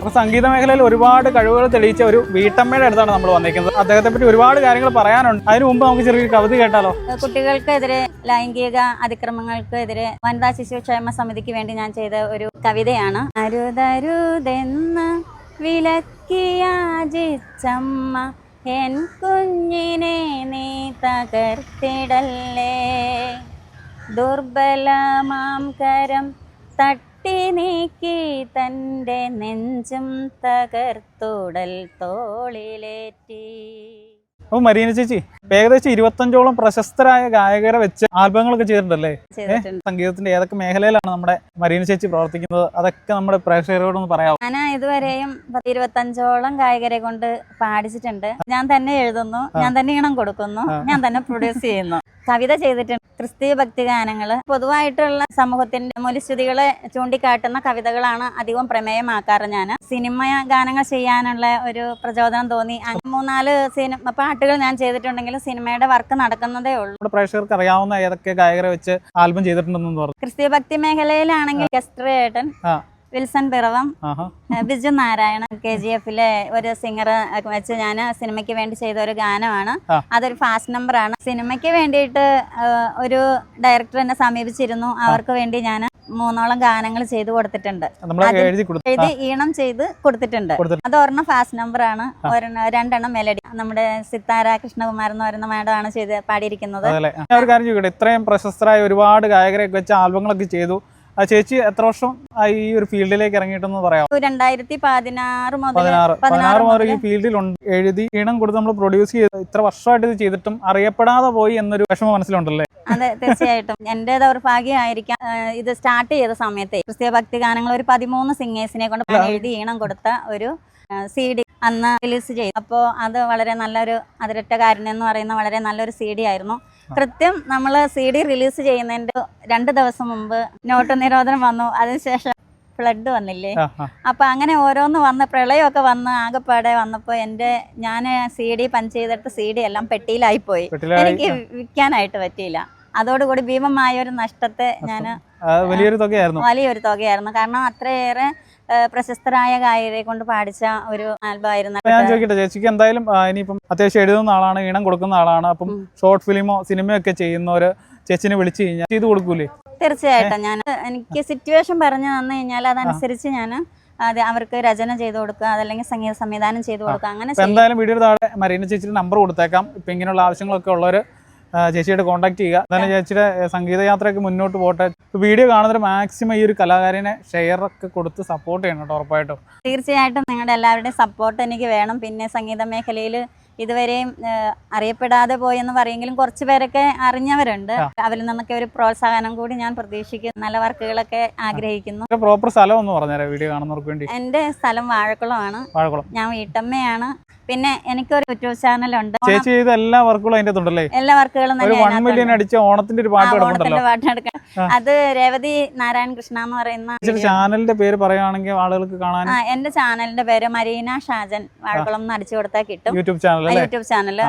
അപ്പൊ സംഗീത മേഖലയിൽ ഒരുപാട് കഴിവുകൾ തെളിയിച്ച ഒരു വീട്ടമ്മയുടെ അടുത്താണ് നമ്മൾ വന്നിരിക്കുന്നത്. അദ്ദേഹത്തെ പറ്റി ഒരുപാട് കാര്യങ്ങൾ പറയാനുണ്ട്. അതിനു മുമ്പ് നമുക്ക് ചെറിയൊരു കവിത കേട്ടാലോ? കുട്ടികൾക്കെതിരെ ലൈംഗിക അതിക്രമങ്ങൾക്കെതിരെ വനിതാ ശിശുക്ഷേമ സമിതിക്ക് വേണ്ടി ഞാൻ ചെയ്ത ഒരു കവിതയാണ്. അരുതരുതെന്ന് വിലക്കിയാചിച്ചമ്മ എൻ കുഞ്ഞിനെ നീ തകർത്തിടല്ലേ? ദുർബലമാം കരം തട്ടി നീക്കി തന്റെ നെഞ്ചും തകർത്തുടൽ തോളിലേറ്റി. അപ്പൊ മരീന ചേച്ചി ഏകദേശം ഇരുപത്തഞ്ചോളം പ്രശസ്തരായ ഗായകരെ വെച്ച് ആൽബങ്ങളൊക്കെ ചെയ്തിട്ടുണ്ടല്ലേ? സംഗീതത്തിന്റെ ഏതൊക്കെ മേഖലയിലാണ് നമ്മുടെ മരീന ചേച്ചി പ്രവർത്തിക്കുന്നത്? അതൊക്കെ നമ്മുടെ പ്രേക്ഷകരോടൊന്ന് പറയാം ഞാൻ ഇതുവരെയും പത്ത് ഇരുപത്തഞ്ചോളം ഗായകരെ കൊണ്ട് പാടിച്ചിട്ടുണ്ട്. ഞാൻ തന്നെ എഴുതുന്നു ഞാൻ തന്നെ ഈണം കൊടുക്കുന്നു ഞാൻ തന്നെ പ്രൊഡ്യൂസ് ചെയ്യുന്നു. കവിത ചെയ്തിട്ടുണ്ട്. ക്രിസ്തീയ ഭക്തിഗാനങ്ങൾ പൊതുവായിട്ടുള്ള സമൂഹത്തിന്റെ മൂലസ്ഥിതികളെ ചൂണ്ടിക്കാട്ടുന്ന കവിതകളാണ് അധികം പ്രമേയമാക്കാറ് ഞാൻ സിനിമ ഗാനങ്ങൾ ചെയ്യാനുള്ള ഒരു പ്രചോദനം തോന്നി. അങ്ങനെ മൂന്നാൽ സിനിമ പാട്ടുകൾ ഞാൻ ചെയ്തിട്ടുണ്ടെങ്കിൽ സിനിമയുടെ വർക്ക് നടക്കുന്നതേ ഉള്ളൂ. പ്രേക്ഷകർക്ക് അറിയാവുന്ന ഏതൊക്കെ ഗായകരെ വെച്ച് ആൽബം ചെയ്തിട്ടുണ്ടെന്ന് പറഞ്ഞു. ക്രിസ്തീയ ഭക്തി മേഖലയിലാണെങ്കിൽ കെസ്റ്റർ ഏട്ടൻ Wilson Piravom Biju Narayanan K G എഫിലെ ഒരു സിംഗർ വെച്ച് ഞാൻ സിനിമയ്ക്ക് വേണ്ടി ചെയ്ത ഒരു ഗാനമാണ്. അതൊരു ഫാസ്റ്റ് നമ്പർ ആണ്. സിനിമയ്ക്ക് വേണ്ടിയിട്ട് ഒരു ഡയറക്ടർ എന്നെ സമീപിച്ചിരുന്നു. അവർക്ക് വേണ്ടി ഞാൻ മൂന്നോളം ഗാനങ്ങൾ ചെയ്തു കൊടുത്തിട്ടുണ്ട്. എഴുതി ഈണം ചെയ്ത് കൊടുത്തിട്ടുണ്ട്. അത് ഒരെണ്ണം ഫാസ്റ്റ് നമ്പർ ആണ്. ഒരെണ്ണം രണ്ടെണ്ണം മെലഡി നമ്മുടെ സിത്താര കൃഷ്ണകുമാർ എന്ന് പറയുന്ന മാഡമാണ് ചെയ്ത് പാടിയിരിക്കുന്നത്. ഇത്രയും പ്രശസ്തരായ ഒരുപാട് ഗായകരെ വെച്ച് ആൽബങ്ങളൊക്കെ ചെയ്തു. ആ ചേച്ചി എത്ര വർഷം ഈ ഒരു ഫീൽഡിലേക്ക് ഇറങ്ങിയിട്ടെന്ന് പറയാം രണ്ടായിരത്തി പതിനാറ് മുതൽ പതിനാറ്. പതിനാറ് പതിനാറ് മുതൽ ഈ ഫീൽഡിൽ ഉണ്ട് എഴുതി ഈണം കൊടുത്ത് നമ്മൾ പ്രൊഡ്യൂസ് ചെയ്ത് ഇത്ര വർഷമായിട്ട് ഇത് ചെയ്തിട്ടും അറിയപ്പെടാതെ പോയി എന്നൊരു വിഷമം മനസ്സിലുണ്ടല്ലേ? അതെ തീർച്ചയായിട്ടും. എന്റെ ദൗർഭാഗ്യമായിരിക്കാം. ആയിരിക്കാം ഇത് സ്റ്റാർട്ട് ചെയ്ത സമയത്തെ ക്രിസ്തീയ ഭക്തി ഗാനങ്ങൾ ഒരു പതിമൂന്ന് സിംഗേഴ്സിനെ കൊണ്ട് എഴുതി ഈണം കൊടുത്ത ഒരു സി ഡി അന്ന് റിലീസ് ചെയ്തു. അപ്പോൾ അത് വളരെ നല്ലൊരു അതിരറ്റകാരൻ എന്ന് പറയുന്ന വളരെ നല്ലൊരു സി ഡി ആയിരുന്നു. കൃത്യം നമ്മൾ സി ഡി റിലീസ് ചെയ്യുന്നതിന്റെ രണ്ട് ദിവസം മുമ്പ് നോട്ട് നിരോധനം വന്നു. അതിനുശേഷം ഫ്ലഡ് വന്നില്ലേ. അപ്പൊ അങ്ങനെ ഓരോന്ന് വന്ന് പ്രളയമൊക്കെ വന്ന് ആകെപ്പാടെ വന്നപ്പോ എന്റെ ഞാൻ സി ഡി പഞ്ച് ചെയ്തെടുത്ത സി ഡി എല്ലാം പെട്ടിയിലായിപ്പോയി. പോയി എനിക്ക് വിൽക്കാനായിട്ട് പറ്റിയില്ല. അതോടുകൂടി ഭീമമായ ഒരു നഷ്ടത്തെ ഞാൻ വലിയൊരു തുകയായിരുന്നു. വലിയൊരു തുകയായിരുന്നു. കാരണം അത്രയേറെ പ്രശസ്തരായ ഗായകരെ കൊണ്ട് പാടിച്ച ഒരു ആൽബമായിരുന്നു ഞാൻ ചോദിക്കട്ടെ ചേച്ചിക്ക് എന്തായാലും ഇനിയിപ്പം അത്യാവശ്യം എഴുതുന്ന ആളാണ് ഈണം കൊടുക്കുന്ന ആളാണ്. അപ്പം ഷോർട്ട് ഫിലിമോ സിനിമയോ ഒക്കെ ചെയ്യുന്നവര് ചേച്ചിനെ വിളിച്ചു കഴിഞ്ഞാൽ ചെയ്ത് കൊടുക്കൂലേ? തീർച്ചയായിട്ടും. ഞാൻ എനിക്ക് സിറ്റുവേഷൻ പറഞ്ഞു തന്നു കഴിഞ്ഞാൽ അതനുസരിച്ച് ഞാൻ അതെ അവർക്ക് രചന ചെയ്തു കൊടുക്കുക അതല്ലെങ്കിൽ സംഗീത സംവിധാനം ചെയ്തു കൊടുക്കുക അങ്ങനെ എന്തായാലും വീഡിയോ താഴെ മരീന ചേച്ചിയുടെ നമ്പർ കൊടുത്തേക്കാം. ഇപ്പൊ ഇങ്ങനെയുള്ള ആവശ്യങ്ങളൊക്കെ ഉള്ളവര് ആ, ചേച്ചിയായിട്ട് കോണ്ടാക്ട് ചെയ്യുക. തന്നെ ചേച്ചിയുടെ ഏ, സംഗീത യാത്രയൊക്കെ മുന്നോട്ട് പോട്ടെ. വീഡിയോ കാണുന്നവർ മാക്സിമം ഈ ഒരു കലാകാരനെ ഷെയർ ഒക്കെ കൊടുത്ത് സപ്പോർട്ട് ചെയ്യണം കേട്ടോ ഉറപ്പായിട്ടും. തീർച്ചയായിട്ടും നിങ്ങളുടെ എല്ലാവരുടെയും സപ്പോർട്ട് എനിക്ക് വേണം. പിന്നെ സംഗീത മേഖലയിൽ ഇതുവരെയും അറിയപ്പെടാതെ പോയെന്ന് പറയെങ്കിലും കുറച്ച് പേരൊക്കെ അറിഞ്ഞവരുണ്ട്. അവരിൽ നിന്നൊക്കെ ഒരു പ്രോത്സാഹനം കൂടി ഞാൻ പ്രതീക്ഷിക്കുന്നു. നല്ല വർക്കുകളൊക്കെ ആഗ്രഹിക്കുന്നു. പ്രോപ്പർ സ്ഥലം ഒന്ന് പറഞ്ഞുതരാം വീഡിയോ കാണുന്നവർക്ക് വേണ്ടി. എന്റെ സ്ഥലം വാഴക്കുളമാണ്. വാഴക്കുളം. ഞാൻ വീട്ടമ്മയാണ്. പിന്നെ എനിക്കൊരു യൂട്യൂബ് ചാനലുണ്ട്. ചേച്ചി ചെയ്ത എല്ലാ വർക്കുകളും അതിന്റെ എല്ലാ വർക്കുകളും ഒരു വൺ മില്യൺ അടിച്ച ഓണത്തിന്റെ ഒരു പാട്ട് ഓണത്തിന്റെ പാട്ട് എടുക്കണം അത് രേവതി നാരായണ കൃഷ്ണ എന്ന് പറയുന്ന ചാനലിന്റെ പേര് പറയുകയാണെങ്കിൽ ആളുകൾക്ക് കാണാൻ എന്റെ ചാനലിന്റെ പേര് മരീന ഷാജൻ വാഴക്കുളം എന്ന് അടിച്ചു കൊടുത്താൽ കിട്ടും. YouTube channel YouTube channel